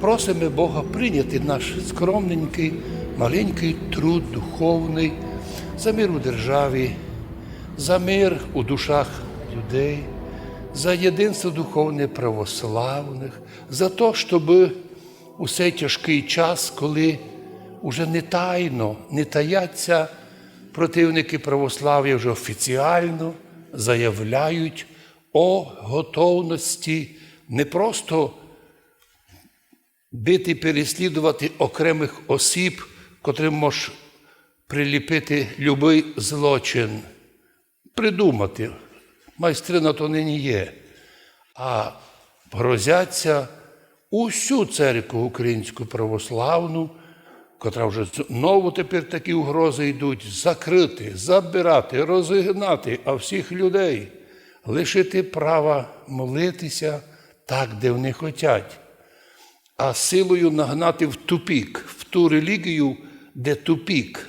просимо Бога прийняти наш скромненький, маленький труд духовний за мир у державі, за мир у душах людей, за єдинство духовне православних, за те, щоб у цей тяжкий час, коли уже не тайно, не таяться противники православ'я вже офіціально заявляють о готовності не просто бити, переслідувати окремих осіб, котрим може приліпити любий злочин, придумати. Майстри на то нині є. А грозяться усю церкву українську православну, котра вже знову тепер такі угрози йдуть, закрити, забирати, розігнати, а всіх людей лишити права молитися так, де вони хочуть, а силою нагнати в тупік, в ту релігію, де тупік,